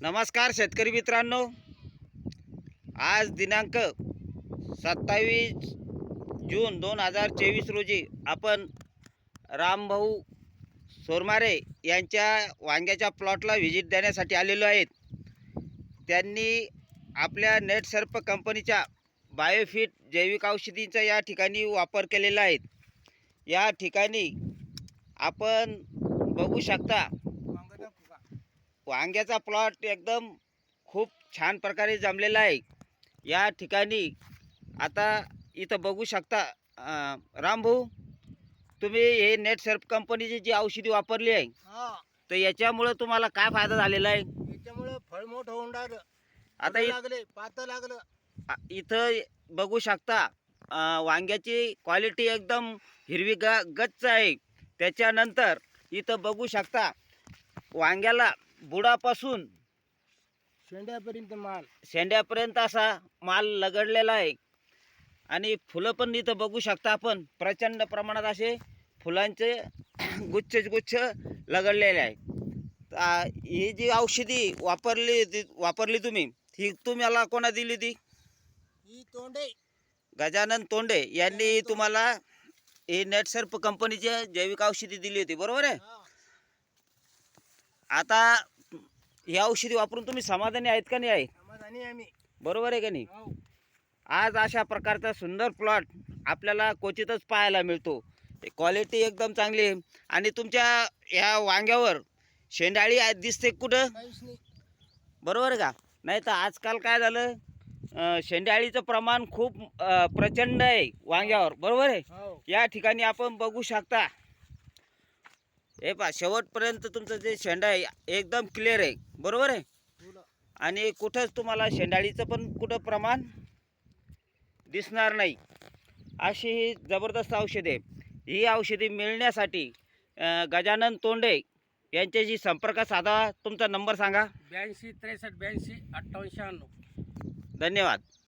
नमस्कार शेतकरी मित्रांनो. आज दिनांक सत्तावीस जून दोन हजार चोवीस रोजी आपण रामभाऊ सोरमारे यांच्या वांग्याच्या प्लॉटला व्हिजिट देण्यासाठी आलेलो आहेत. त्यांनी आपल्या नेट सर्प कंपनीच्या बायोफिट जैविक औषधीचा या ठिकाणी वापर केलेला आहे. या ठिकाणी आपण बघू शकता वांग्याचा प्लॉट एकदम खूप छान प्रकारे जमलेला आहे. या ठिकाणी आता इथं बघू शकता रामभाऊ तुम्ही हे नेट सर्फ कंपनीची जी औषधी वापरली आहे हा. तर याच्यामुळं तुम्हाला काय फायदा झालेला आहे? याच्यामुळे फळ मोठं होऊन राहिलं. आता इ- लागले पात लागलं. आ- इथं बघू शकता अं, वांग्याची क्वालिटी एकदम हिरवी ग गच्च आहे. त्याच्यानंतर इथं बघू शकता वांग्याला बुडापासून शेंड्यापर्यंत माल. शेंड्यापर्यंत असा माल लगडलेला आहे. आणि फुलं पण इथं बघू शकता आपण. प्रचंड प्रमाणात असे फुलांचे गुच्छच गुच्छ लगडलेले आहे. ही जी औषधी वापरली ती वापरली तुम्ही ही तुम्हाला कोणा दिली ती? ही तोंडे. गजानन तोंडे यांनी तुम्हाला ही नेटसर्प कंपनीची जैविक औषधी दिली होती बरोबर आहे. आता ही औषधी वापरून तुम्ही समाधानी आहेत का नाही आहे? समाधानी बरोबर आहे का नाही? हो. आज अशा प्रकारचा सुंदर प्लॉट आपल्याला क्वचितच पाहायला मिळतो. क्वालिटी एकदम चांगली आहे. आणि तुमच्या ह्या वांग्यावर शेंडाळी दिसते कुठं? काहीच नाही. बरोबर आहे का? नाही तर आजकाल काय झालं? अं, शेंडाळीचं प्रमाण खूप अं, प्रचंड आहे वांग्यावर. बरोबर आहे? हो. या ठिकाणी आपण बघू शकता. हे पा शेवटपर्यंत तुमचं जे शेंडा आहे एकदम क्लिअर आहे. बरोबर आहे? आणि कुठंच तुम्हाला शेंडाळीचं पण कुठं प्रमाण दिसणार नाही. अशी ही जबरदस्त औषधे ही औषधी मिळण्यासाठी गजानन तोंडे यांच्याशी संपर्क साधा. तुमचा नंबर सांगा. ब्याऐंशी त्रेसष्ट ब्याऐंशी अठ्ठावन्न शहाण्णव. धन्यवाद.